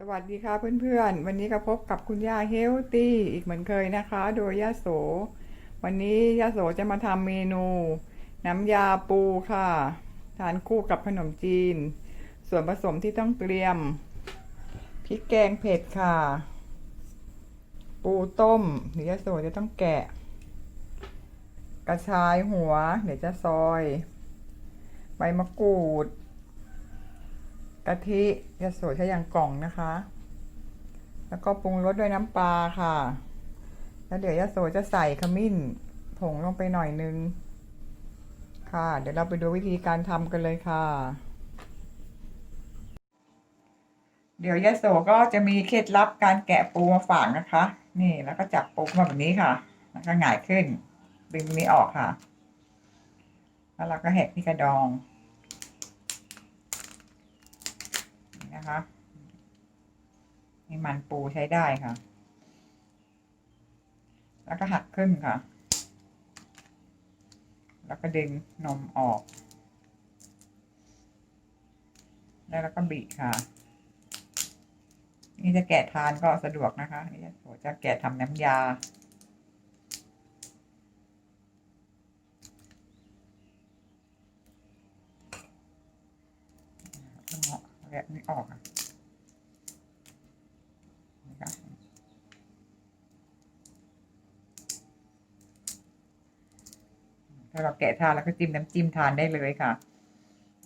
สวัสดีค่ะเพื่อนๆ วันนี้ก็พบกับคุณย่าเฮลตี้อีกเหมือนเคยนะคะ โดยย่าโส วันนี้ย่าโสจะมาทำเมนู น้ำยาปูค่ะ ทานคู่กับขนมจีน ส่วนผสมที่ต้องเตรียมพริกแกงเผ็ดค่ะ ปูต้มเดี๋ยวย่าโสจะต้องแกะ กระชายหัว เดี๋ยวจะซอย ใบมะกรูด กะทิยาโสใช้อย่างกล่องนะคะ แล้วก็ปรุงรสด้วยน้ำปลาค่ะ แล้วเดี๋ยวยาโสจะใส่ขมิ้นผงลงไปหน่อยนึง ค่ะ เดี๋ยวเราไปดูวิธีการทำกันเลยค่ะ เดี๋ยวยาโสก็จะมีเคล็ดลับการแกะปูมาฝากนะคะ นี่แล้วก็จับปูมาแบบนี้ค่ะ แล้วก็หงายขึ้น ดึงตรงนี้ออกค่ะ แล้วเราก็แหกที่กระดอง นะคะนี่มันปูใช้ได้ค่ะ แล้วก็หักครึ่งค่ะ แล้วก็ดึงนมออก แล้วเราก็บีค่ะ นี่จะแกะทานก็สะดวกนะคะ นี่จะแกะทำน้ำยา ต้องเอา แกะนี่ออกอะค่ะถ้าเราแกะทานแล้วก็จิ้มน้ำจิ้มทานได้เลยค่ะ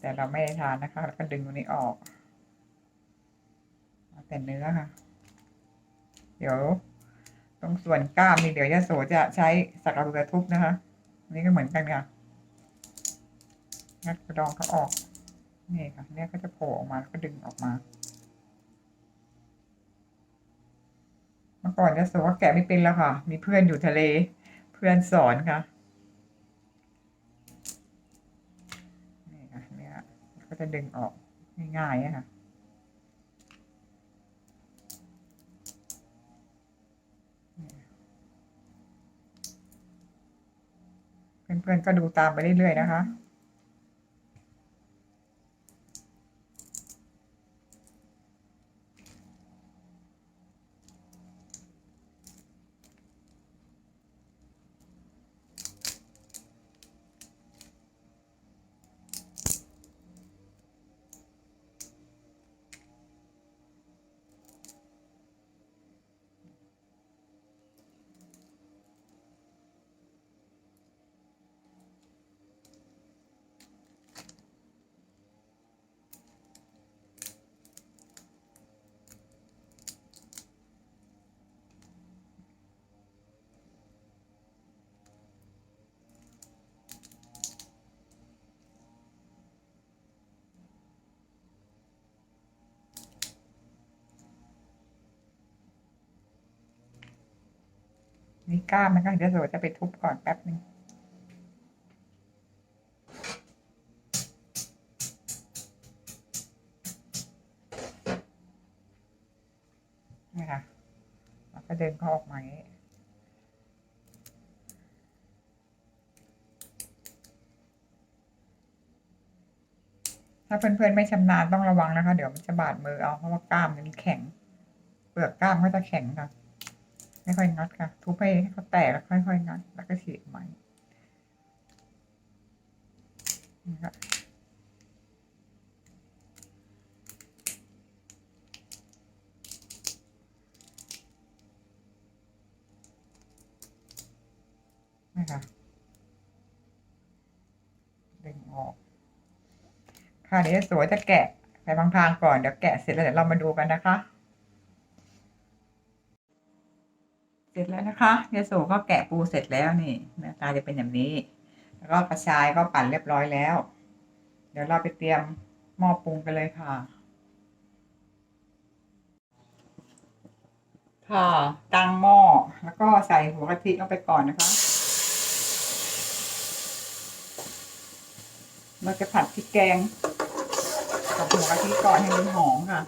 แต่เราไม่ได้ทานนะคะ แล้วก็ดึงตรงนี้ออกเอาแต่เนื้อค่ะ เดี๋ยว ตรงส่วนกล้ามนี่เดี๋ยวยาโสจะใช้สักกระเบือทุบนะคะนนี่ก็เหมือนกันค่ะงัดกระดองเขาออก นี่ค่ะเนี่ยก็จะโผล่ออกมาแล้วก็ดึงออกมา เมื่อก่อนจะสว่าแกะไม่เป็นแล้วค่ะ มีเพื่อนอยู่ทะเล เพื่อนสอนค่ะนี่ค่ะเนี่ยก็จะดึงออกง่ายๆอะค่ะเพื่อนๆก็ดูตามไปเรื่อยๆนะคะ นี่กล้ามนะคะเดี๋ยวโสจะไปทุบก่อนแป๊บนึงนี่ค่ะแล้วก็เดินเขาออกมาอย่างนี้ถ้าเพื่อนๆไม่ชำนาญต้องระวังนะคะ เดี๋ยวมันจะบาดมือเอาเพราะว่า กล้ามมันแข็ง เปลือกกล้ามก็จะแข็งค่ะ ค่อยงัดค่ะ ทุบให้เขาแตกแล้วค่อยๆงัดแล้วก็ฉีกใหม่นี่ค่ะนี่ค่ะดึงออก ค่ะเดี๋ยวสวยจะแกะไปบางทางก่อน เดี๋ยวแกะเสร็จแล้วเดี๋ยวเรามาดูกันนะคะ เส ร็จแล้วนะคะยาโสก็แกะปูเสร็จแล้วนี่หน้าตาจะเป็นอย่างนี้ แล้วก็กระชายก็ปั่นเรียบร้อยแล้ว เดี๋ยวเราไปเตรียมหม้อปรุงกันเลยค่ะ ค่ะตั้งหม้อแล้วก็ใส่หัวกะทิลงไปก่อนนะคะ เราจะผัดพริกแกงกับหัวกะทิก่อนให้มันหอมค่ะ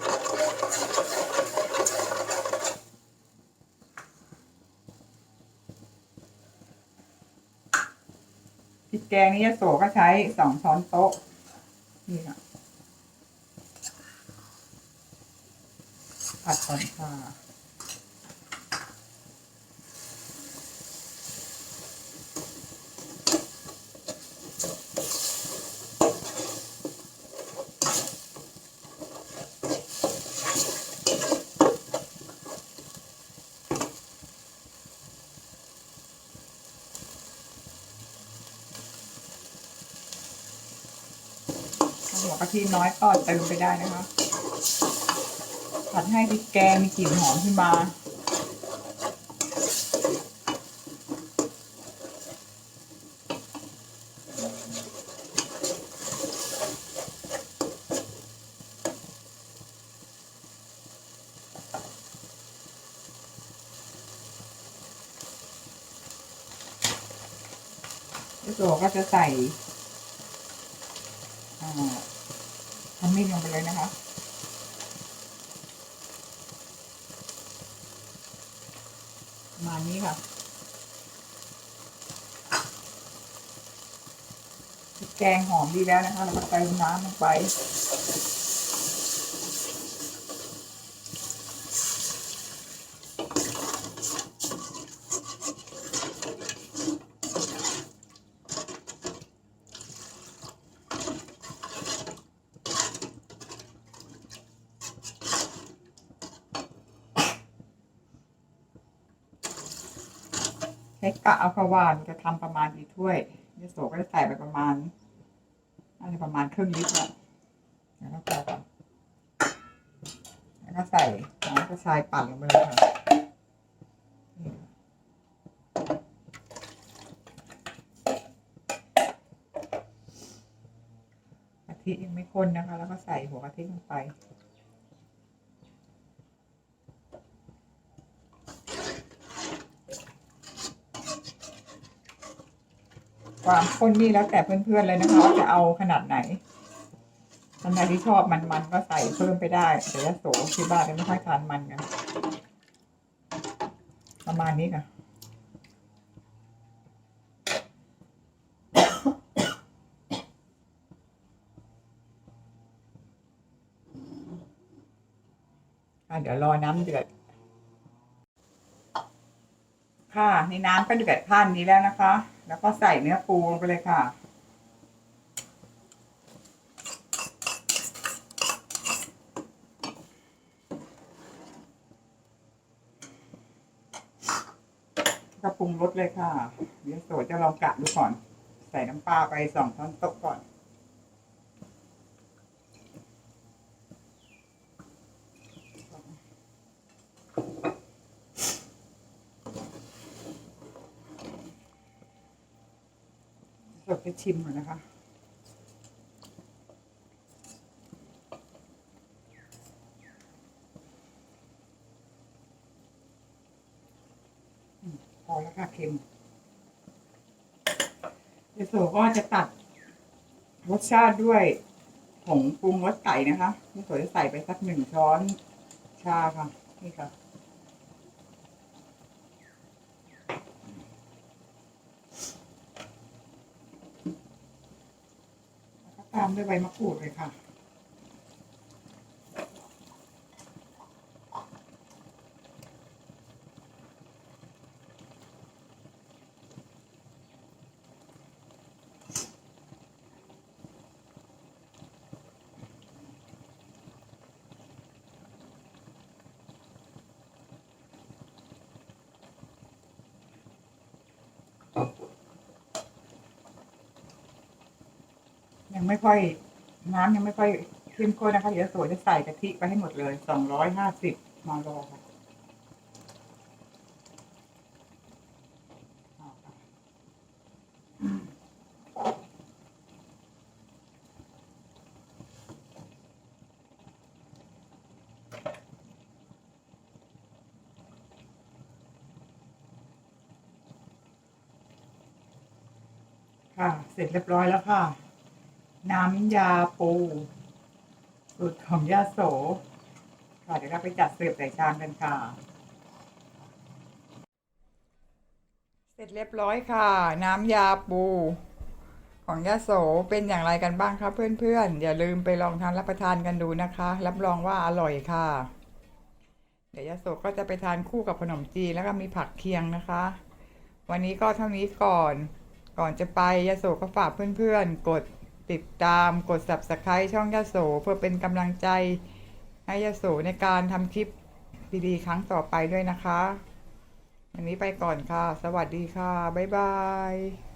พริกแกงนี่ยโสก็ใช้สองช้อนโต๊ะ นี่ค่ะ ผัดก่อนค่ะ ถ้าหัวกะ ทิน้อยก็เติมไปได้นะคะผัดให้พริกแกงมีกลิ่นหอมขึ้นมาตัวก็จะใส่ อ่ามีดลงไปเลยนะคะ มานี้ค่ะแกงหอมดีแล้วนะคะ เราก็ใส่น้ำลงไป ใช้กะเอาขวานจะทำประมาณกี่ถ้วยยโสก็จะใส่ไปประมาณน่าจะประมาณครึ่งลิตรอะแล้วก็พอก่อนแล้วก็ใส่น้ำกระชายปั่นลงไปเลยค่ะกะทิยังไม่ข้นนะคะ แล้วก็ใส่หัวกะทิลงไป ความข้นนี่แล้วแต่เพื่อนๆเลยนะคะว่าจะเอาขนาดไหนท่านใดที่ชอบมันๆก็ใส่เพิ่มไปได้แต่ยาโสที่บ้านไม่ค่อยทานมันกันประมาณนี้ค่ะเดี๋ยวรอน้ำเดือด ค่ะ นี่น้ำก็เดือดขั้นนี้แล้วนะคะ แล้วก็ใส่เนื้อปูลงไปเลยค่ะ ก็ปรุงรสเลยค่ะ เดี๋ยวโสจะลองกะดูก่อน ใส่น้ำปลาไปสองช้อนโต๊ะก่อน สดไปชิมก่อนนะคะ พอแล้วค่ะเค็มเดี๋ยวโสก็จะตัดรสชาติด้วยผงปรุงรสไก่นะคะนี่โสจะใส่ไปสักหนึ่งช้อนชาค่ะ นี่ค่ะ แล้วก็ ตามด้วยใบมะกรูดเลยค่ะ ยังไม่ค่อย น้ำยังไม่ค่อยเข้มข้นนะคะเดี๋ยวสวยจะใส่กะทิไปให้หมดเลยสองร้อยห้าสิบมอค่ะเอค่ะค่ะ เสร็จเรียบร้อยแล้วค่ะ น้ำยาปูสูตรของยาโสค่ะเดี๋ยวเราไปจัดเสิร์ฟใส่ชามกันค่ะ เสร็จเรียบร้อยค่ะ น้ำยาปู ของยาโสเป็นอย่างไรกันบ้างคะเพื่อนๆ อย่าลืมไปลองทานรับประทานกันดูนะคะ รับรองว่าอร่อยค่ะ เดี๋ยวยาโสก็จะไปทานคู่กับขนมจีนแล้วก็มีผักเคียงนะคะ วันนี้ก็เท่านี้ก่อน ก่อนจะไปยาโสก็ฝากเพื่อนๆ กด ติดตามกด subscribe ช่องยาโส เพื่อเป็นกำลังใจให้ยาโสในการทำคลิปดีๆ ครั้งต่อไปด้วยนะคะ วันนี้ไปก่อนค่ะ สวัสดีค่ะ บ๊ายบาย